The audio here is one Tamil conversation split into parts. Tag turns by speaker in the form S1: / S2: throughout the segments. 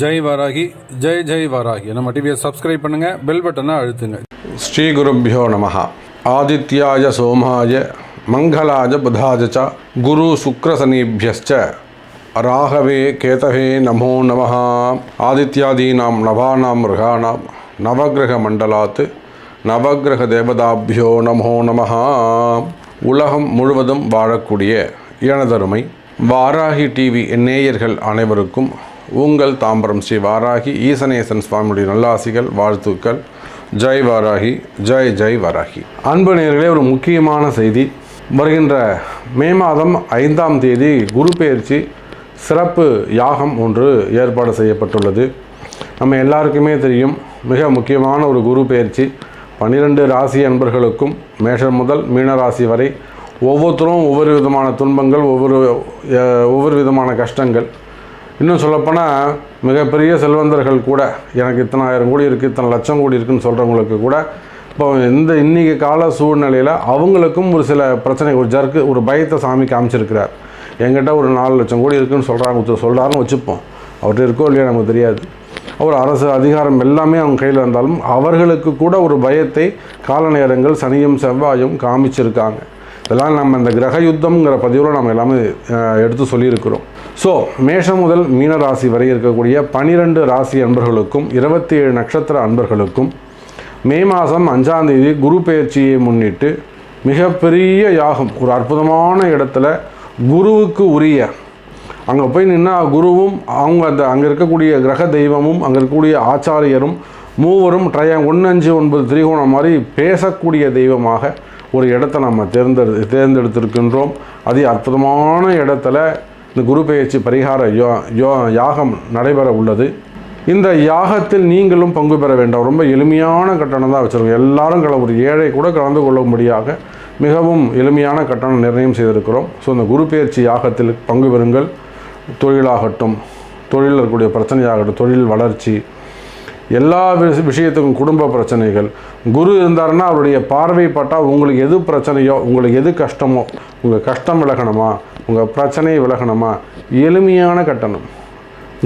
S1: ஜெய் வராகி ஜெய் ஜெய் வராகி. நம்ம டிவியை சப்ஸ்கிரைப் பண்ணுங்கள் பெல் பட்டனை அழுத்துங்க.
S2: ஸ்ரீகுருப்போ நமஹா. ஆதித்யாய சோமாய மங்களாஜ புதாஜ ச குரு சுக்ரசனீபியஸ்ச ராகவே கேதவே நமோ நமஹா. ஆதித்யாதீனாம் நவானாம் மிருகாணாம் நவகிரக மண்டலாத் நவகிரக தேவதாபியோ நமோ நமஹா. உலகம் முழுவதும் வாழக்கூடிய எனதருமை வாராகி டிவி நேயர்கள் அனைவருக்கும் உங்கள் தாம்பரம் ஸ்ரீ வாராகி ஈசனேசன் சுவாமியுடைய நல்லாசிகள் வாழ்த்துக்கள். ஜெய் வாராகி ஜெய் ஜெய் வாராகி. அன்பு நேர்களே ஒரு முக்கியமான செய்தி. வருகின்ற மே மாதம் ஐந்தாம் தேதி குரு பெயர்ச்சி சிறப்பு யாகம் ஒன்று ஏற்பாடு செய்யப்பட்டுள்ளது. நம்ம எல்லாருக்குமே தெரியும் மிக முக்கியமான ஒரு குரு பெயர்ச்சி பன்னிரெண்டு ராசி அன்பர்களுக்கும் மேஷம் முதல் மீன ராசி வரை ஒவ்வொருத்தரும் ஒவ்வொரு விதமான துன்பங்கள் ஒவ்வொரு ஒவ்வொரு விதமான கஷ்டங்கள். இன்னும் சொல்லப்போனால் மிகப்பெரிய செல்வந்தர்கள் கூட எனக்கு இத்தனை ஆயிரம் கோடி இருக்குது இத்தனை லட்சம் கோடி இருக்குன்னு சொல்கிறவங்களுக்கு கூட இப்போ இந்த இன்றைக்கி கால சூழ்நிலையில் அவங்களுக்கும் ஒரு சில பிரச்சனை ஒரு ஜர்க்கு ஒரு பயத்தை சாமி காமிச்சிருக்கிறார். எங்கிட்ட ஒரு நாலு லட்சம் கோடி இருக்குன்னு சொல்கிறாங்க ஒருத்தர் சொல்கிறாருன்னு வச்சுப்போம். அவர்கிட்ட இருக்கோ இல்லையா நமக்கு தெரியாது. ஒரு அரசு அதிகாரம் எல்லாமே அவங்க கையில் இருந்தாலும் அவர்களுக்கு கூட ஒரு பயத்தை கால நேரங்கள் சனியும் செவ்வாயும் காமிச்சிருக்காங்க. இதெல்லாம் நம்ம இந்த கிரக யுத்தம்ங்கிற பதிவில் நம்ம எல்லாமே எடுத்து சொல்லியிருக்கிறோம். ஸோ மேஷம் முதல் மீன ராசி வரை இருக்கக்கூடிய பனிரெண்டு ராசி அன்பர்களுக்கும் இருபத்தி ஏழு நட்சத்திர அன்பர்களுக்கும் மே மாதம் அஞ்சாம் தேதி குரு பெயர்ச்சியை முன்னிட்டு மிகப்பெரிய யாகம். ஒரு அற்புதமான இடத்துல குருவுக்கு உரிய அங்கே போய் நின்னா குருவும் அவங்க அந்த அங்கே இருக்கக்கூடிய கிரக தெய்வமும் அங்கே இருக்கக்கூடிய ஆச்சாரியரும் மூவரும் ட்ரையா ஒன்று அஞ்சு ஒன்பது திரிகோணம் மாதிரி பேசக்கூடிய தெய்வமாக ஒரு இடத்த நம்ம தேர்ந்தெடு தேர்ந்தெடுத்திருக்கின்றோம். அது அற்புதமான இடத்துல இந்த குரு பெயர்ச்சி பரிகார யோ யோ யாகம் நடைபெற உள்ளது. இந்த யாகத்தில் நீங்களும் பங்கு பெற வேண்டாம். ரொம்ப எளிமையான கட்டணம் தான் வச்சுருக்கோம். எல்லாரும் கல ஒரு ஏழை கூட கலந்து கொள்ளும்படியாக மிகவும் எளிமையான கட்டணம் நிர்ணயம் செய்திருக்கிறோம். ஸோ இந்த குரு பெயர்ச்சி யாகத்தில் பங்கு பெறுங்கள். தொழிலாகட்டும் தொழில் இருக்கக்கூடிய பிரச்சனையாகட்டும் தொழில் வளர்ச்சி எல்லா விஷயத்துக்கும் குடும்ப பிரச்சனைகள். குரு இருந்தாருன்னா அவருடைய பார்வை பட்டால் உங்களுக்கு எது பிரச்சனையோ உங்களுக்கு எது கஷ்டமோ உங்கள் கஷ்டம் விலகணுமா? உங்கள் பிரச்சனை விலகணுமா? எளிமையான கட்டணம்.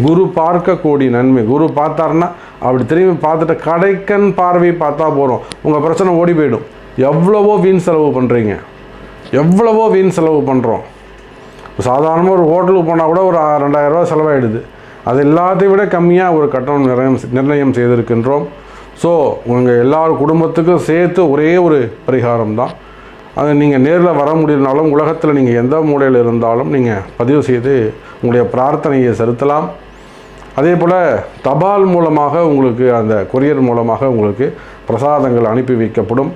S2: குரு பார்க்கக்கூடிய நன்மை. குரு பார்த்தாருன்னா அப்படி திரும்பி பார்த்துட்டு கடைக்கன் பார்வை பார்த்தா போகிறோம் உங்கள் பிரச்சனை ஓடி போயிடும். எவ்வளவோ வீண் செலவு பண்ணுறீங்க எவ்வளவோ வீண் செலவு பண்ணுறோம் சாதாரணமாக ஒரு ஹோட்டலுக்கு போனால் கூட ஒரு ரெண்டாயிரரூவா செலவாயிடுது. அது எல்லாத்தையும் விட கம்மியாக ஒரு கட்டணம் நிர்ணயம் நிர்ணயம் செய்திருக்கின்றோம். ஸோ உங்கள் எல்லார் குடும்பத்துக்கும் சேர்த்து ஒரே ஒரு பரிகாரம் தான் அது நீங்கள் நேரில் வர முடியலனாலும் உலகத்தில் நீங்கள் எந்த மூலையில் இருந்தாலும் நீங்கள் பதிவு செய்து உங்களுடைய பிரார்த்தனையை செலுத்தலாம். அதே போல் தபால் மூலமாக உங்களுக்கு அந்த கொரியர் மூலமாக உங்களுக்கு பிரசாதங்கள் அனுப்பி வைக்கப்படும்.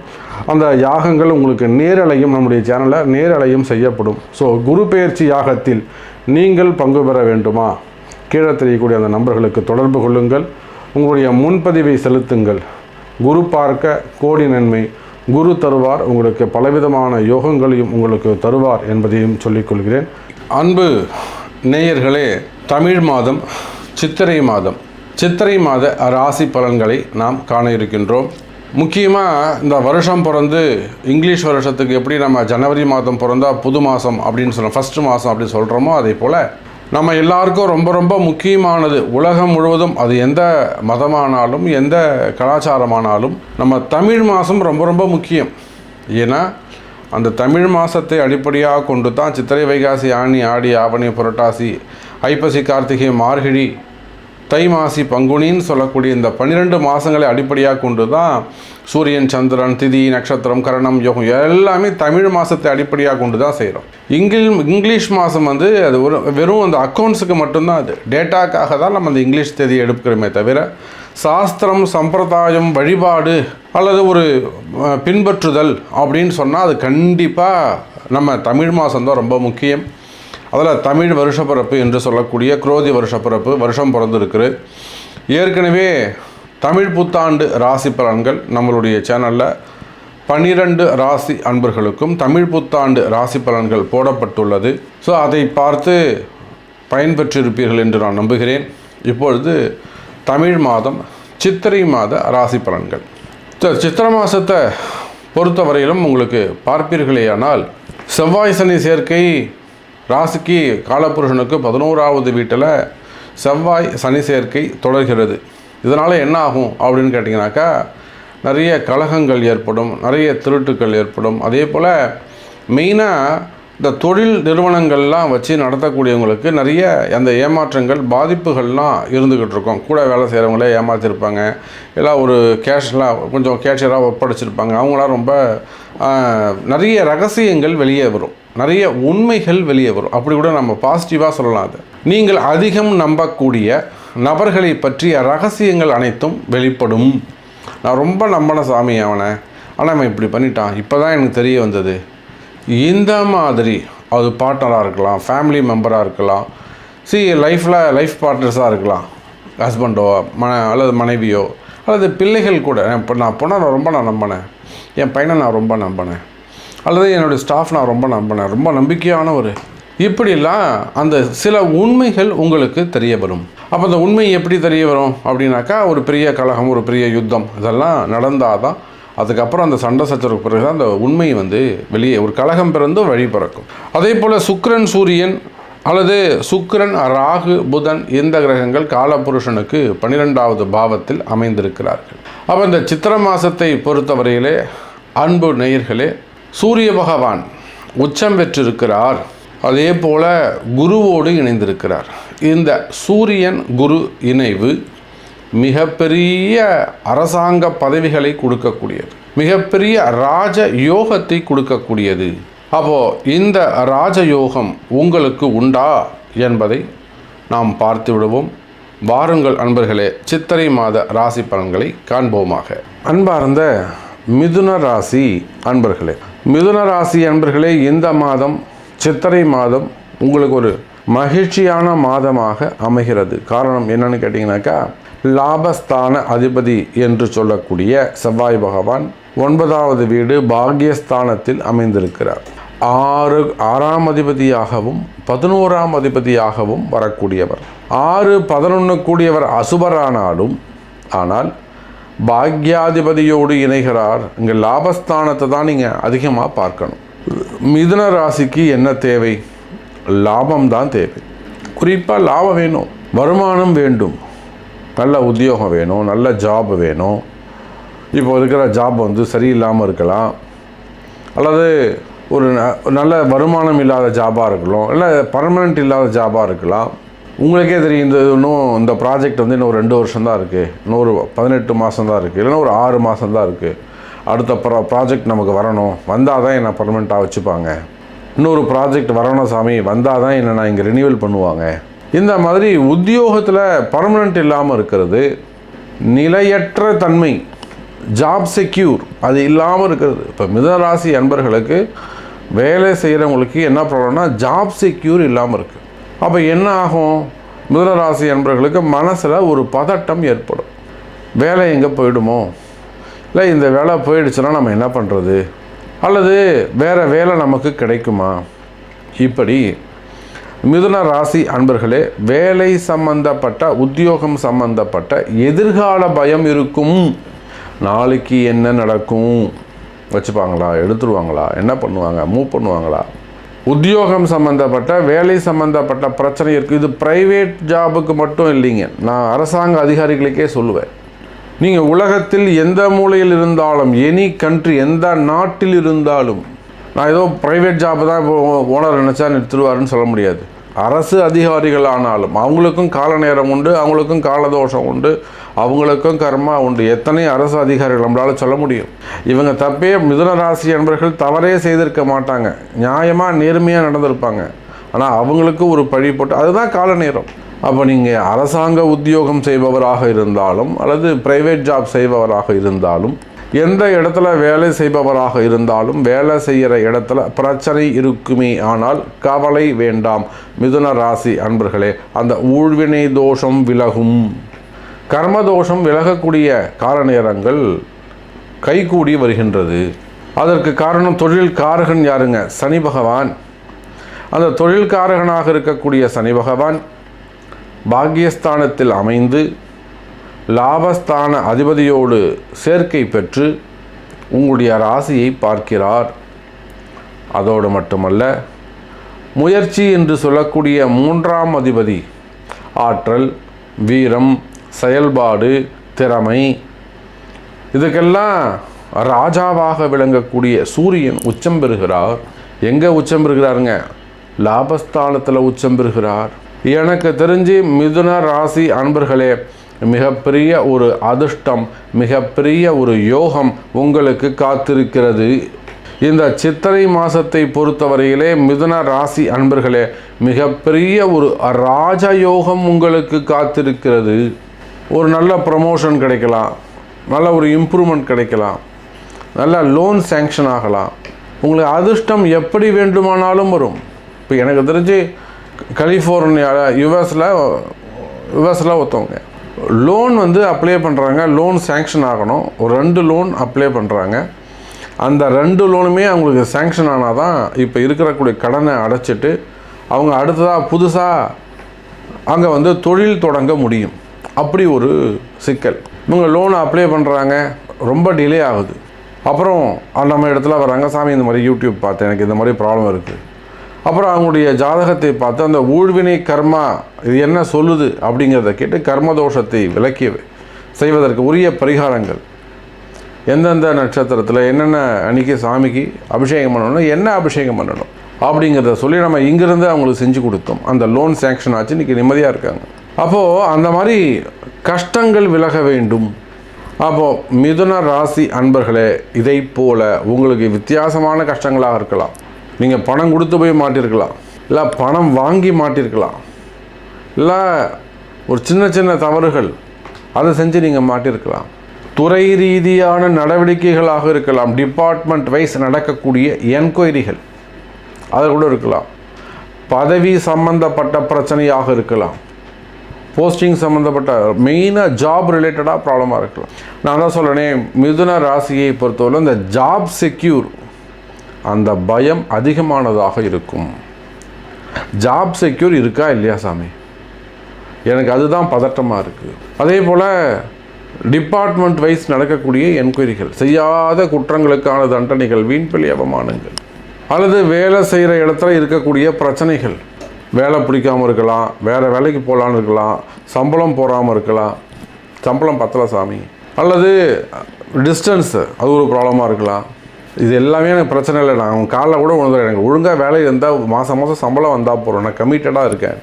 S2: அந்த யாகங்கள் உங்களுக்கு நேரலையும் நம்முடைய சேனலில் நேரலையும் செய்யப்படும். ஸோ குரு பெயர்ச்சி யாகத்தில் நீங்கள் பங்கு பெற வேண்டுமா? கீழே தெரியக்கூடிய அந்த நம்பர்களுக்கு தொடர்பு கொள்ளுங்கள். உங்களுடைய முன்பதிவை செலுத்துங்கள். குரு பார்க்க கோடி நன்மை குரு தருவார் உங்களுக்கு பலவிதமான யோகங்களையும் உங்களுக்கு தருவார் என்பதையும் சொல்லிக்கொள்கிறேன். அன்பு நேயர்களே தமிழ் மாதம் சித்திரை மாதம். சித்திரை மாத ராசி பலன்களை நாம் காண இருக்கின்றோம். முக்கியமாக இந்த வருஷம் பிறந்து இங்கிலீஷ் வருஷத்துக்கு எப்படி நம்ம ஜனவரி மாதம் பிறந்தால் புது மாதம் அப்படின்னு சொல்கிறோம் ஃபஸ்ட்டு மாதம் அப்படின்னு சொல்கிறோமோ அதே போல் நம்ம எல்லாருக்கும் ரொம்ப ரொம்ப முக்கியமானது. உலகம் முழுவதும் அது எந்த மதமானாலும் எந்த கலாச்சாரமானாலும் நம்ம தமிழ் மாதம் ரொம்ப ரொம்ப முக்கியம். ஏன்னா அந்த தமிழ் மாதத்தை அடிப்படையாக கொண்டு தான் சித்திரை வைகாசி ஆணி ஆடி ஆவணி புரட்டாசி ஐப்பசி கார்த்திகை மார்கழி தை மாசி பங்குனின்னு சொல்லக்கூடிய இந்த பன்னிரெண்டு மாதங்களை அடிப்படையாக கொண்டு தான் சூரியன் சந்திரன் திதி நட்சத்திரம் கரணம் யோகம் எல்லாமே தமிழ் மாதத்தை அடிப்படையாக கொண்டு தான் செய்கிறோம் இங்கிலீஷ் இங்கிலீஷ் மாதம் வந்து அது ஒரு வெறும் அந்த அக்கௌண்ட்ஸுக்கு மட்டும்தான் அது. டேட்டாக்காக தான் நம்ம அந்த இங்கிலீஷ் தேதி எடுக்கிறோமே தவிர சாஸ்திரம் சம்பிரதாயம் வழிபாடு அல்லது ஒரு பின்பற்றுதல் அப்படின்னு சொன்னால் அது கண்டிப்பாக நம்ம தமிழ் மாதம் தான் ரொம்ப முக்கியம். அதில் தமிழ் வருஷப்பிறப்பு என்று சொல்லக்கூடிய குரோதி வருஷப்பிறப்பு வருஷம் பிறந்திருக்குது. ஏற்கனவே தமிழ் புத்தாண்டு ராசி பலன்கள் நம்மளுடைய சேனலில் பன்னிரண்டு ராசி அன்பர்களுக்கும் தமிழ் புத்தாண்டு ராசி பலன்கள் போடப்பட்டுள்ளது. ஸோ அதை பார்த்து பயன்பெற்றிருப்பீர்கள் என்று நான் நம்புகிறேன். இப்பொழுது தமிழ் மாதம் சித்திரை மாத ராசி பலன்கள். த- சித்திரை மாதத்தை பொறுத்தவரையிலும் உங்களுக்கு பார்ப்பீர்களேயானால் செவ்வாய் சனி சேர்க்கை ராசிக்கு காலபுருஷனுக்கு பதினோராவது வீட்டில் செவ்வாய் சனி சேர்க்கை தொடர்கிறது. இதனால் என்ன ஆகும் அப்படின்னு கேட்டிங்கனாக்கா நிறைய கலகங்கள் ஏற்படும் நிறைய திருட்டுக்கள் ஏற்படும். அதே போல் மெயினாக இந்த தொழில் நிறுவனங்கள்லாம் வச்சு நடத்தக்கூடியவங்களுக்கு நிறைய அந்த ஏமாற்றங்கள் பாதிப்புகள்லாம் இருந்துக்கிட்டு இருக்கும். கூட வேலை செய்கிறவங்களே ஏமாற்றிருப்பாங்க எல்லாம் ஒரு கேஷ்லாம் கொஞ்சம் கேஷியராக ஒப்படைச்சிருப்பாங்க. அவங்களாம் ரொம்ப நிறைய ரகசியங்கள் வெளியே வரும். நிறைய உண்மைகள் வெளியே வரும். அப்படி கூட நம்ம பாசிட்டிவாக சொல்லலாம் அது. நீங்கள் அதிகம் நம்பக்கூடிய நபர்களை பற்றிய ரகசியங்கள் அனைத்தும் வெளிப்படும். நான் ரொம்ப நம்பின சாமி அவனை. ஆனால் அவன் இப்படி பண்ணிட்டான். இப்போ தான் எனக்கு தெரிய வந்தது. இந்த மாதிரி அது பார்ட்னராக இருக்கலாம் ஃபேமிலி மெம்பராக இருக்கலாம். சி லைஃப்பில் லைஃப் பார்ட்னர்ஸாக இருக்கலாம். ஹஸ்பண்டோ மன அல்லது மனைவியோ அல்லது பிள்ளைகள் கூட. இப்போ நான் பொண்ணை நான் ரொம்ப நான் நம்பினேன். என் பையனை நான் ரொம்ப நம்பினேன். அல்லது என்னுடைய ஸ்டாஃப் நான் ரொம்ப நம்பினேன். ரொம்ப நம்பிக்கையான ஒரு இப்படிலாம் அந்த சில உண்மைகள் உங்களுக்கு தெரிய வரும் அப்போ அந்த உண்மை எப்படி தெரிய வரும் அப்படின்னாக்கா ஒரு பெரிய கலகம் ஒரு பெரிய யுத்தம் இதெல்லாம் நடந்தால் தான் அதுக்கப்புறம் அந்த சண்டை சச்சரவுக்கு பிறகு தான் அந்த உண்மை வந்து வெளியே ஒரு கலகம் பிறந்து வழி பிறக்கும். அதே போல் சுக்ரன் சூரியன் அல்லது சுக்கரன் ராகு புதன் இந்த கிரகங்கள் காலபுருஷனுக்கு பன்னிரெண்டாவது பாவத்தில் அமைந்திருக்கிறார்கள். அப்போ இந்த சித்திர மாதத்தை பொறுத்தவரையிலே அன்பு நேயர்களே சூரிய பகவான் உச்சம் பெற்றிருக்கிறார். அதே போல குருவோடு இணைந்திருக்கிறார். இந்த சூரியன் குரு இணைவு மிகப்பெரிய அரசாங்க பதவிகளை கொடுக்கக்கூடியது. மிகப்பெரிய ராஜ யோகத்தை கொடுக்கக்கூடியது. அப்போ இந்த ராஜயோகம் உங்களுக்கு உண்டா என்பதை நாம் பார்த்து விடுவோம். வாருங்கள் அன்பர்களே சித்திரை மாத ராசி பலன்களை காண்போமாக. அன்பார்ந்த மிதுன ராசி அன்பர்களே மிதுன ராசி அன்பர்களே இந்த மாதம் சித்திரை மாதம் உங்களுக்கு ஒரு மகிழ்ச்சியான மாதமாக அமைகிறது. காரணம் என்னன்னு கேட்டிங்கனாக்கா லாபஸ்தான அதிபதி என்று சொல்லக்கூடிய செவ்வாய் பகவான் ஒன்பதாவது வீடு பாக்யஸ்தானத்தில் அமைந்திருக்கிறார். ஆறு ஆறாம் அதிபதியாகவும் பதினோராம் அதிபதியாகவும் வரக்கூடியவர். ஆறு பதினொன்று கூடியவர் அசுபரானாலும் ஆனால் பாக்யாதிபதியோடு இணைகிறார். இங்கே லாபஸ்தானத்தை தான் நீங்கள் அதிகமாக பார்க்கணும். மிதுன ராசிக்கு என்ன தேவை? லாபம் தான் தேவை. குறிப்பாக லாபம் வேணும். வருமானம் வேண்டும். நல்ல உத்தியோகம் வேணும். நல்ல ஜாப் வேணும். இப்போ இருக்கிற ஜாப் வந்து சரியில்லாமல் இருக்கலாம். அல்லது ஒரு ந- ஒரு நல்ல வருமானம் இல்லாத ஜாபாக இருக்கலாம். இல்லை பர்மனெண்ட் இல்லாத ஜாபாக இருக்கலாம். உங்களுக்கே தெரியும் இந்த இன்னும் இந்த ப்ராஜெக்ட் வந்து இன்னும் ஒரு ரெண்டு வருஷம் தான் இருக்குது இன்னொரு பதினெட்டு மாதம் தான் இருக்குது இல்லைன்னா ஒரு ஆறு மாதம் தான் இருக்குது அடுத்த ப்ரா ப்ராஜெக்ட் நமக்கு வரணும். வந்தால் தான் என்னை பர்மனெண்ட்டாக வச்சுப்பாங்க. இன்னொரு ப்ராஜெக்ட் வரணும் சாமி வந்தால் தான் என்னை நான் இங்கே ரினியூவல் பண்ணுவாங்க. இந்த மாதிரி உத்தியோகத்தில் பர்மனெண்ட் இல்லாமல் இருக்கிறது நிலையற்ற தன்மை ஜாப் செக்யூர் அது இல்லாமல் இருக்கிறது. இப்போ மிதராசி அன்பர்களுக்கு வேலை செய்கிறவங்களுக்கு என்ன ப்ராப்ளம்னா ஜாப் செக்யூர் இல்லாமல் இருக்குது அப்போ என்ன ஆகும்? மிதனராசி அன்பர்களுக்கு மனசில் ஒரு பதட்டம் ஏற்படும். வேலை எங்கே போயிடுமோ? இல்லை இந்த வேலை போயிடுச்சுன்னா நம்ம என்ன பண்ணுறது அல்லது வேறு வேலை நமக்கு கிடைக்குமா? இப்படி மிதுன ராசி அன்பர்களே வேலை சம்பந்தப்பட்ட உத்தியோகம் சம்பந்தப்பட்ட எதிர்கால பயம் இருக்கும். நாளைக்கு என்ன நடக்கும்? வச்சுப்பாங்களா? எடுத்துருவாங்களா? என்ன பண்ணுவாங்க? மூவ் பண்ணுவாங்களா? உத்தியோகம் சம்மந்தப்பட்ட வேலை சம்மந்தப்பட்ட பிரச்சனை இருக்குது இது ப்ரைவேட் ஜாபுக்கு மட்டும் இல்லைங்க. நான் அரசாங்க அதிகாரிகளுக்கே சொல்லுவேன். நீங்கள் உலகத்தில் எந்த மூலையில் இருந்தாலும் எனி கண்ட்ரி எந்த நாட்டில் இருந்தாலும் நான் ஏதோ ப்ரைவேட் ஜாப் தான் இப்போ ஓனர் நினச்சா நிறுத்துருவாருன்னு சொல்ல முடியாது. அரசு அதிகாரிகள் ஆனாலும் அவங்களுக்கும் கால நேரம் உண்டு அவங்களுக்கும் காலதோஷம் உண்டு அவங்களுக்கும் கர்மா உண்டு. எத்தனை அரசு அதிகாரிகள் நம்மளால் சொல்ல முடியும்? இவங்க தப்பே மிதுன ராசி என்பவர்கள் தவறே செய்திருக்க மாட்டாங்க. நியாயமாக நேர்மையாக நடந்திருப்பாங்க. ஆனால் அவங்களுக்கு ஒரு பழி போட்டு அதுதான் கால நேரம். அப்போ நீங்கள் அரசாங்க உத்தியோகம் செய்பவராக இருந்தாலும் அல்லது பிரைவேட் ஜாப் செய்பவராக இருந்தாலும் எந்த இடத்துல வேலை செய்பவராக இருந்தாலும் வேலை செய்கிற இடத்துல பிரச்சனை இருக்குமே ஆனால் கவலை வேண்டாம். மிதுன ராசி அன்பர்களே அந்த ஊழ்வினை தோஷம் விலகும். கர்மதோஷம் விலகக்கூடிய கால நேரங்கள் கைகூடி வருகின்றது. அதற்கு காரணம் தொழில் காரகன் யாருங்க? சனி பகவான். அந்த தொழில் காரகனாக இருக்கக்கூடிய சனி பகவான் பாக்கியஸ்தானத்தில் அமைந்து லாபஸ்தான அதிபதியோடு சேர்க்கை பெற்று உங்களுடைய ராசியை பார்க்கிறார். அதோடு மட்டுமல்ல முயற்சி என்று சொல்லக்கூடிய மூன்றாம் அதிபதி ஆற்றல் வீரம் செயல்பாடு திறமை இதுக்கெல்லாம் ராஜாவாக விளங்கக்கூடிய சூரியன் உச்சம் பெறுகிறார். எங்கே உச்சம் பெறுகிறாருங்க? லாபஸ்தானத்தில் உச்சம் பெறுகிறார். எனக்கு தெரிஞ்சு மிதுன ராசி அன்பர்களே மிகப்பெரிய ஒரு அதிர்ஷ்டம் மிகப்பெரிய ஒரு யோகம் உங்களுக்கு காத்திருக்கிறது. இந்த சித்திரை மாதத்தை பொறுத்தவரையிலே மிதுன ராசி அன்பர்களே மிகப்பெரிய ஒரு ராஜயோகம் உங்களுக்கு காத்திருக்கிறது. ஒரு நல்ல ப்ரமோஷன் கிடைக்கலாம் நல்ல ஒரு இம்ப்ரூவ்மெண்ட் கிடைக்கலாம் நல்ல லோன் சேங்ஷன் ஆகலாம். உங்களுக்கு அதிர்ஷ்டம் எப்படி வேண்டுமானாலும் வரும். இப்போ எனக்கு தெரிஞ்சு கலிஃபோர்னியாவில் யுஎஸில் யுஎஸில் ஒருத்தவங்க. லோன் வந்து அப்ளை பண்ணுறாங்க லோன் சேங்ஷன் ஆகணும். ஒரு ரெண்டு லோன் அப்ளை பண்ணுறாங்க அந்த ரெண்டு லோனுமே அவங்களுக்கு சேங்ஷன் ஆனால் தான் இப்போ இருக்கிறக்கூடிய கடனை அடைச்சிட்டு அவங்க அடுத்ததாக புதுசாக அங்கே வந்து தொழில் தொடங்க முடியும். அப்படி ஒரு சிக்கல். இவங்க லோன் அப்ளை பண்ணுறாங்க ரொம்ப டிலே ஆகுது. அப்புறம் நம்ம இடத்துல வராங்க. சாமி இந்த மாதிரி யூடியூப் பார்த்தேன் எனக்கு இந்த மாதிரி ப்ராப்ளம் இருக்குது அப்புறம் அவங்களுடைய ஜாதகத்தை பார்த்து அந்த ஊழ்வினை கர்மா இது என்ன சொல்லுது அப்படிங்கிறத கேட்டு கர்மதோஷத்தை விலக்கி செய்வதற்கு உரிய பரிகாரங்கள். எந்தெந்த நட்சத்திரத்தில் என்னென்ன அன்றைக்கி சாமிக்கு அபிஷேகம் பண்ணணும் என்ன அபிஷேகம் பண்ணணும் அப்படிங்கிறத சொல்லி நம்ம இங்கிருந்து அவங்களுக்கு செஞ்சு கொடுத்தோம். அந்த லோன் சேங்ஷன் ஆச்சு இன்றைக்கி நிம்மதியாக இருக்காங்க. அப்போது அந்த மாதிரி கஷ்டங்கள் விலக வேண்டும். அப்போது மிதுன ராசி அன்பர்களே இதை போல உங்களுக்கு வித்தியாசமான கஷ்டங்களாக இருக்கலாம். நீங்கள் பணம் கொடுத்து போய் மாட்டிருக்கலாம். இல்லை பணம் வாங்கி மாட்டிருக்கலாம். இல்லை ஒரு சின்ன சின்ன தவறுகள் அதை செஞ்சு நீங்கள் மாட்டிருக்கலாம். துறை ரீதியான நடவடிக்கைகளாக இருக்கலாம். டிபார்ட்மெண்ட் வைஸ் நடக்கக்கூடிய என்கொயரிகள் அது கூட இருக்கலாம். பதவி சம்பந்தப்பட்ட பிரச்சனையாக இருக்கலாம். போஸ்டிங் சம்மந்தப்பட்ட மெயினாக ஜாப் ரிலேட்டடாக ப்ராப்ளமாக இருக்கலாம். நான் தான் சொல்கிறேனே மிதுன ராசியை பொறுத்தவரை இந்த ஜாப் செக்யூர் அந்த பயம் அதிகமானதாக இருக்கும். ஜாப் செக்யூர் இருக்கா இல்லையா சாமி? எனக்கு அதுதான் பதட்டமாக இருக்குது அதே போல் டிபார்ட்மெண்ட் வைஸ் நடக்கக்கூடிய என்கொயரிகள் செய்யாத குற்றங்களுக்கான தண்டனைகள் வீண்பலி அவமானங்கள் அல்லது வேலை செய்கிற இடத்துல இருக்கக்கூடிய பிரச்சனைகள் வேலை பிடிக்காமல் இருக்கலாம் வேறு வேலைக்கு போகலான்னு இருக்கலாம் சம்பளம் போகாமல் இருக்கலாம் சம்பளம் பத்தலை சாமி அல்லது டிஸ்டன்ஸு அது ஒரு ப்ராப்ளமாக இருக்கலாம். இது எல்லாமே எனக்கு பிரச்சனை இல்லை நான் அவங்க காலைல கூட உணர்ந்து எனக்கு ஒழுங்காக வேலை இருந்தால் மாதம் மாதம் சம்பளம் வந்தால் போகிறோம் நான் கமிட்டடாக இருக்கேன்.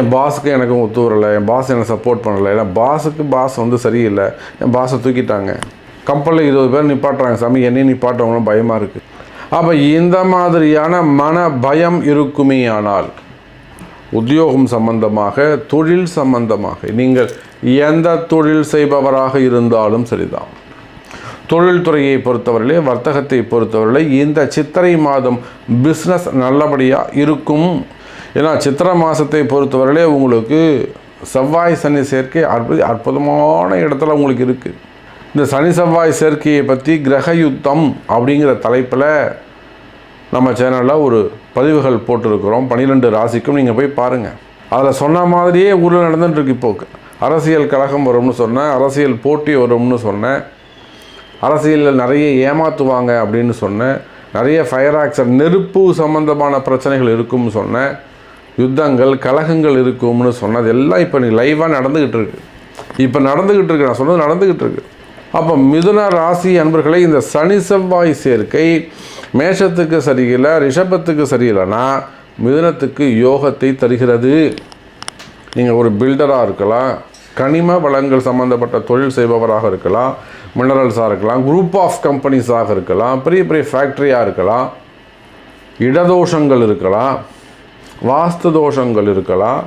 S2: என் பாஸுக்கு எனக்கும் ஒத்து வரலை. என் பாஸ் என்னை சப்போர்ட் பண்ணலை. ஏன்னா பாஸுக்கு பாஸ் வந்து சரியில்லை. என் பாஸை தூக்கிட்டாங்க. கம்பெனியில் இருபது பேர் நிப்பாட்டுறாங்க. சாமி என்னையும் நிப்பாட்டுறவங்களும் பயமாக இருக்குது அப்போ இந்த மாதிரியான மன பயம் இருக்குமே ஆனால் உத்தியோகம் சம்பந்தமாக தொழில் சம்பந்தமாக நீங்கள் எந்த தொழில் செய்பவராக இருந்தாலும் சரிதான். தொழில்துறையை பொறுத்தவரையிலே வர்த்தகத்தை பொறுத்தவரையிலே இந்த சித்திரை மாதம் பிஸ்னஸ் நல்லபடியாக இருக்கும். ஏன்னா சித்திரை மாதத்தை பொறுத்தவரையிலே உங்களுக்கு செவ்வாய் சனி சேர்க்கை அற்புத அற்புதமான இடத்துல உங்களுக்கு இருக்குது இந்த சனி செவ்வாய் சேர்க்கையை பற்றி கிரக யுத்தம் அப்படிங்கிற தலைப்பில் நம்ம சேனலில் ஒரு பதிவுகள் போட்டிருக்கிறோம். பன்னிரெண்டு ராசிக்கும் நீங்கள் போய் பாருங்கள் அதில் சொன்ன மாதிரியே ஊரில் நடந்துட்டுருக்கு இப்போ அரசியல் கழகம் வரும்னு சொன்னேன் அரசியல் போட்டி வரும்னு சொன்னேன். அரசியலில் நிறைய ஏமாற்றுவாங்க அப்படின்னு சொன்னேன். நிறைய ஃபயர் ஆக்சன் நெருப்பு சம்பந்தமான பிரச்சனைகள் இருக்கும்னு சொன்னேன். யுத்தங்கள் கலகங்கள் இருக்கும்னு சொன்னது எல்லாம் இப்போ நீ லைவாக நடந்துக்கிட்டு இருக்கு. இப்போ நடந்துக்கிட்டு இருக்கு. நான் சொன்னது நடந்துக்கிட்டு இருக்கு. அப்போ மிதுன ராசி அன்பர்களை இந்த சனி செவ்வாய் சேர்க்கை மேஷத்துக்கு சரியில்லை ரிஷபத்துக்கு சரியில்லைன்னா மிதுனத்துக்கு யோகத்தை தருகிறது. நீங்கள் ஒரு பில்டராக இருக்கலாம். கனிம வளங்கள் சம்மந்தப்பட்ட தொழில் செய்பவராக இருக்கலாம். மினரல்ஸாக இருக்கலாம் குரூப் ஆஃப் கம்பெனிஸாக இருக்கலாம் பெரிய பெரிய ஃபேக்ட்ரியாக இருக்கலாம் இடதோஷங்கள் இருக்கலாம் வாஸ்து தோஷங்கள் இருக்கலாம்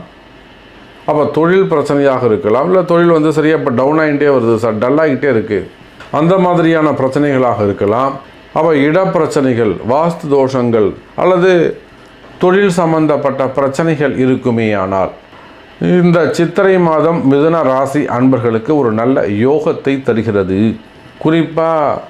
S2: அப்போ தொழில் பிரச்சனையாக இருக்கலாம் இல்லை தொழில் வந்து சரியாக இப்போ டவுன் ஆகிட்டே வருது சார் டல்லாகிட்டே இருக்குது அந்த மாதிரியான பிரச்சனைகளாக இருக்கலாம். அப்போ இடப்பிரச்சனைகள் வாஸ்து தோஷங்கள் அல்லது தொழில் சம்பந்தப்பட்ட பிரச்சனைகள் இருக்குமே ஆனால் இந்த சித்திரை மாதம் மிதுன ராசி அன்பர்களுக்கு ஒரு நல்ல யோகத்தை தருகிறது. குறிப்பாக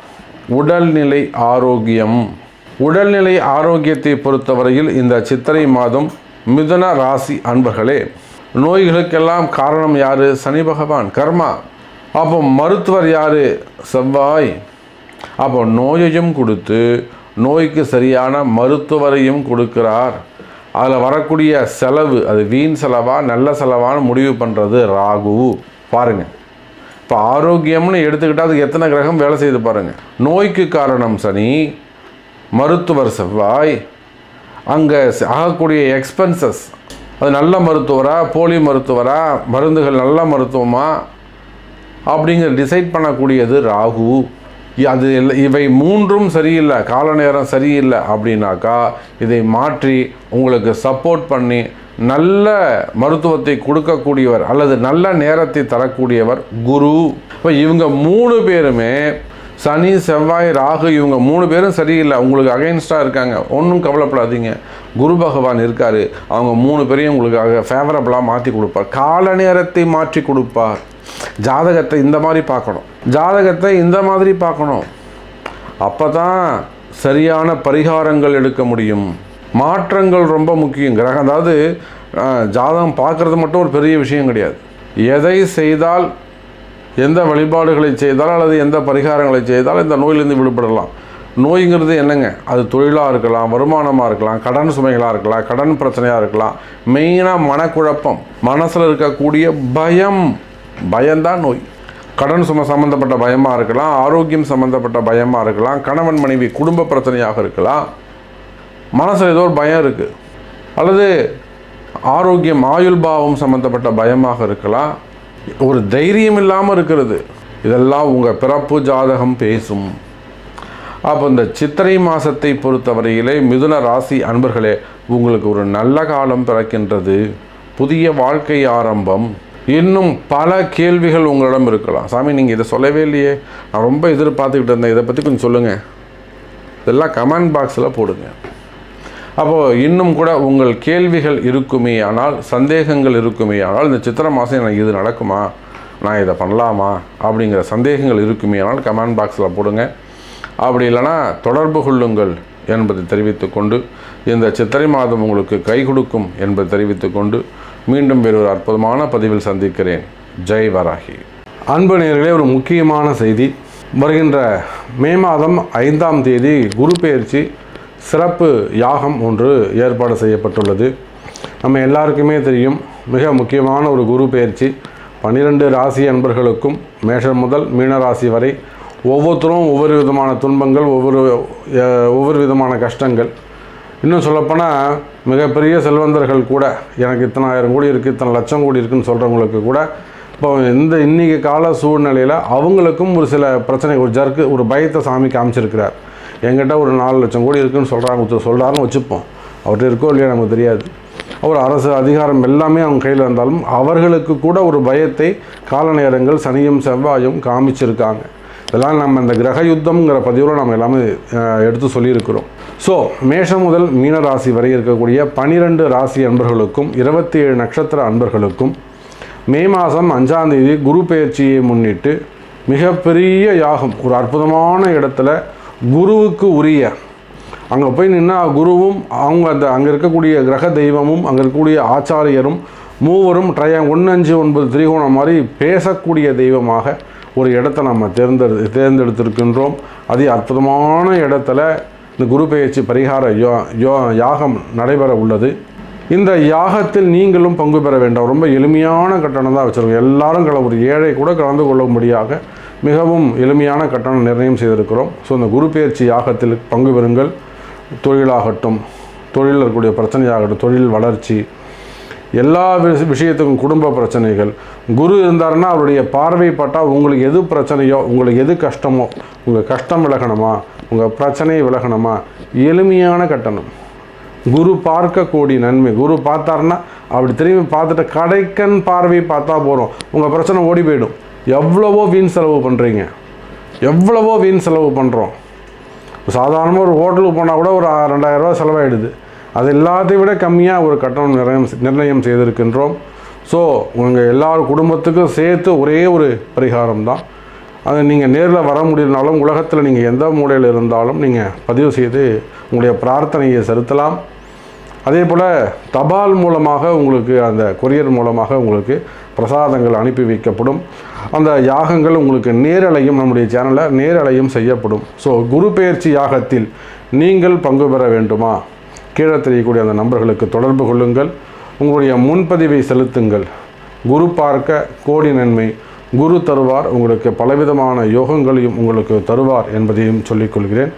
S2: உடல்நிலை ஆரோக்கியம். உடல்நிலை ஆரோக்கியத்தை பொறுத்தவரையில் இந்த சித்திரை மாதம் மிதுன ராசி அன்பர்களே நோய்களுக்கெல்லாம் காரணம் யார்? சனி பகவான் கர்மா. அப்போ மருத்துவர் யார்? செவ்வாய். அப்போ நோயையும் கொடுத்து நோய்க்கு சரியான மருத்துவரையும் கொடுக்கிறார். அதில் வரக்கூடிய செலவு அது வீண் செலவா நல்ல செலவான்னு முடிவு பண்ணுறது ராகு. பாருங்கள் இப்போ ஆரோக்கியம்னு எடுத்துக்கிட்டால் அதுக்கு எத்தனை கிரகம் வேலை செய்து பாருங்கள் நோய்க்கு காரணம் சனி மருத்துவர் செவ்வாய். அங்கே ஆகக்கூடிய எக்ஸ்பென்சஸ் அது நல்ல மருத்துவரா போலி மருத்துவரா மருந்துகள் நல்ல மருத்துவமா அப்படிங்கிற டிசைட் பண்ணக்கூடியது ராகு. அது இவை மூன்றும் சரியில்லை கால நேரம் சரியில்லை அப்படின்னாக்கா இதை மாற்றி உங்களுக்கு சப்போர்ட் பண்ணி நல்ல மருத்துவத்தை கொடுக்கக்கூடியவர் அல்லது நல்ல நேரத்தை தரக்கூடியவர் குரு. இப்போ இவங்க மூணு பேருமே சனி செவ்வாய் ராகு இவங்க மூணு பேரும் சரியில்லை. உங்களுக்கு அகைன்ஸ்டாக இருக்காங்க. ஒன்றும் கவலைப்படாதீங்க. குரு பகவான் இருக்கார். அவங்க மூணு பேரையும் உங்களுக்காக ஃபேவரபுளாக மாற்றி கொடுப்பார். கால நேரத்தை மாற்றி கொடுப்பார். ஜாதகத்தை இந்த மாதிரி பார்க்கணும். ஜாதகத்தை இந்த மாதிரி பார்க்கணும். அப்போ தான் சரியான பரிகாரங்கள் எடுக்க முடியும். மாற்றங்கள் ரொம்ப முக்கியம். கிரகம் அதாவது ஜாதகம் பார்க்குறது மட்டும் ஒரு பெரிய விஷயம் கிடையாது. எதை செய்தால் எந்த வழிபாடுகளை செய்தால் அல்லது எந்த பரிகாரங்களை செய்தால் இந்த நோயிலிருந்து விடுபடலாம். நோய்ங்கிறது என்னங்க? அது தொழிலாக இருக்கலாம் வருமானமாக இருக்கலாம் கடன் சுமைகளாக இருக்கலாம் கடன் பிரச்சனையாக இருக்கலாம். மெயினாக மனக்குழப்பம். மனசில் இருக்கக்கூடிய பயம். பயம்தான் நோய். கடன் சுமை சம்மந்தப்பட்ட பயமாக இருக்கலாம் ஆரோக்கியம் சம்மந்தப்பட்ட பயமாக இருக்கலாம் கணவன் மனைவி குடும்ப பிரச்சனையாக இருக்கலாம். மனசில் ஏதோ ஒரு பயம் இருக்குது அல்லது ஆரோக்கியம் ஆயுள் பாவம் சம்மந்தப்பட்ட பயமாக இருக்கலாம். ஒரு தைரியம் இல்லாமல் இருக்கிறது. இதெல்லாம் உங்கள் பிறப்பு ஜாதகம் பேசும். அப்போ இந்த சித்திரை மாதத்தை பொறுத்தவரையிலே மிதுன ராசி அன்பர்களே உங்களுக்கு ஒரு நல்ல காலம் பிறக்கின்றது. புதிய வாழ்க்கை ஆரம்பம். இன்னும் பல கேள்விகள் உங்களிடம் இருக்கலாம். சாமி நீங்கள் இதை சொல்லவே இல்லையே. நான் ரொம்ப எதிர்பார்த்துக்கிட்டு இருந்தேன். இதை பற்றி கொஞ்சம் சொல்லுங்கள் இதெல்லாம் கமெண்ட் பாக்ஸில் போடுங்க. அப்போது இன்னும் கூட உங்கள் கேள்விகள் இருக்குமே ஆனால் சந்தேகங்கள் இருக்குமே ஆனால் இந்த சித்திரை மாதம் எனக்கு இது நடக்குமா? நான் இதை பண்ணலாமா? அப்படிங்கிற சந்தேகங்கள் இருக்குமே ஆனால் கமெண்ட் பாக்ஸில் போடுங்க. அப்படி இல்லைன்னா தொடர்பு கொள்ளுங்கள் என்பதை தெரிவித்துக்கொண்டு இந்த சித்திரை மாதம் உங்களுக்கு கை கொடுக்கும் என்பதை தெரிவித்துக்கொண்டு மீண்டும் வேறு ஒரு அற்புதமான பதிவில் சந்திக்கிறேன். ஜெய் வராகி. அன்பு நேர்களே ஒரு முக்கியமான செய்தி. வருகின்ற மே மாதம் ஐந்தாம் தேதி குரு பெயர்ச்சி சிறப்பு யாகம் ஒன்று ஏற்பாடு செய்யப்பட்டுள்ளது. நம்ம எல்லாருக்குமே தெரியும் மிக முக்கியமான ஒரு குரு பெயர்ச்சி பன்னிரெண்டு ராசி அன்பர்களுக்கும் மேஷம் முதல் மீன ராசி வரை ஒவ்வொருத்தரும் ஒவ்வொரு விதமான துன்பங்கள் ஒவ்வொரு ஒவ்வொரு விதமான கஷ்டங்கள். இன்னும் சொல்லப்போனால் மிகப்பெரிய செல்வந்தர்கள் கூட எனக்கு இத்தனை ஆயிரம் கோடி இருக்குது இத்தனை லட்சம் கோடி இருக்குதுன்னு சொல்கிறவங்களுக்கு கூட இப்போ இந்த இன்றைக்கி கால சூழ்நிலையில் அவங்களுக்கும் ஒரு சில பிரச்சனை ஒரு ஜர்க்கு ஒரு பயத்தை சாமி காமிச்சிருக்கிறார். என்கிட்ட ஒரு நாலு லட்சம் கோடி இருக்குன்னு சொல்கிறாங்க சொல்கிறாருன்னு வச்சுப்போம். அவர்கிட்ட இருக்கோ இல்லையா நமக்கு தெரியாது. அவர் அரசு அதிகாரம் எல்லாமே அவங்க கையில் இருந்தாலும் அவர்களுக்கு கூட ஒரு பயத்தை கால நேரங்கள் சனியும் செவ்வாயும் காமிச்சிருக்காங்க. இதெல்லாம் நம்ம இந்த கிரக யுத்தம்ங்கிற பதிவில் நம்ம எல்லாமே எடுத்து சொல்லியிருக்கிறோம். ஸோ மேஷம் முதல் மீன ராசி வரை இருக்கக்கூடிய பனிரெண்டு ராசி அன்பர்களுக்கும் இருபத்தி ஏழு நட்சத்திர அன்பர்களுக்கும் மே மாதம் அஞ்சாம் தேதி குரு பெயர்ச்சியை முன்னிட்டு மிகப்பெரிய யாகம் ஒரு அற்புதமான இடத்துல குருவுக்கு உரிய. அங்கே போய் நின்னா குருவும் அவங்க அந்த அங்கே இருக்கக்கூடிய கிரக தெய்வமும் அங்கே இருக்கக்கூடிய ஆச்சாரியரும் மூவரும் ட்ரையா ஒன்று அஞ்சு ஒன்பது திரிகோணம் மாதிரி பேசக்கூடிய தெய்வமாக ஒரு இடத்த நம்ம தேர்ந்தெடு தேர்ந்தெடுத்திருக்கின்றோம். அதே அற்புதமான இடத்துல இந்த குரு பெயர்ச்சி பரிகார யோ யோ யாகம் நடைபெற உள்ளது. இந்த யாகத்தில் நீங்களும் பங்கு பெற வேண்டாம். ரொம்ப எளிமையான கட்டணம் தான் வச்சுருக்கோம். எல்லாரும் கல ஒரு ஏழை கூட கலந்து கொள்ளும்படியாக மிகவும் எளிமையான கட்டணம் நிர்ணயம் செய்திருக்கிறோம். ஸோ இந்த குரு பயிற்சி யாகத்தில் பங்கு பெறுங்கள். தொழிலாகட்டும் தொழிலில் இருக்கக்கூடிய பிரச்சனையாகட்டும் தொழில் வளர்ச்சி எல்லா விஷயத்துக்கும் குடும்ப பிரச்சனைகள். குரு இருந்தாருன்னா அவருடைய பார்வை பட்டால் உங்களுக்கு எது பிரச்சனையோ உங்களுக்கு எது கஷ்டமோ உங்கள் கஷ்டம் விலகணுமா உங்கள் பிரச்சனை விலகணுமா? எளிமையான கட்டணம். குரு பார்க்கக்கூடிய நன்மை. குரு பார்த்தாருன்னா அப்படி திரும்பி பார்த்துட்டு கடைக்கன் பார்வை பார்த்தா போகிறோம் உங்கள் பிரச்சனை ஓடி போயிடும். எவ்வளவோ வீண் செலவு பண்ணுறீங்க எவ்வளவோ வீண் செலவு பண்ணுறோம் சாதாரணமாக ஒரு ஹோட்டலுக்கு போனால் கூட ஒரு ரெண்டாயிரரூவா ரெண்டாயிரம் செலவாயிடுது. அது எல்லாத்தையும் விட கம்மியாக ஒரு கட்டணம் நிர்ணயம் நிர்ணயம் செய்திருக்கின்றோம். ஸோ உங்கள் எல்லார் குடும்பத்துக்கும் சேர்த்து ஒரே ஒரு பரிகாரம் தான். அது நீங்கள் நேரில் வர முடியலனாலும் உலகத்தில் நீங்கள் எந்த மூலையில் இருந்தாலும் நீங்கள் பதிவு செய்து உங்களுடைய பிரார்த்தனையை செலுத்தலாம். அதே போல் தபால் மூலமாக உங்களுக்கு அந்த கொரியர் மூலமாக உங்களுக்கு பிரசாதங்கள் அனுப்பி வைக்கப்படும். அந்த யாகங்கள் உங்களுக்கு நேரலையும் நம்முடைய சேனலில் நேரலையும் செய்யப்படும். ஸோ குரு பெயர்ச்சி யாகத்தில் நீங்கள் பங்கு பெற வேண்டுமா? கீழே தெரியக்கூடிய அந்த நம்பர்களுக்கு தொடர்பு கொள்ளுங்கள். உங்களுடைய முன்பதிவை செலுத்துங்கள். குரு பார்க்க கோடி நன்மை. குரு தருவார். உங்களுக்கு பலவிதமான யோகங்களையும் உங்களுக்கு தருவார் என்பதையும் சொல்லிக் கொள்கிறேன்.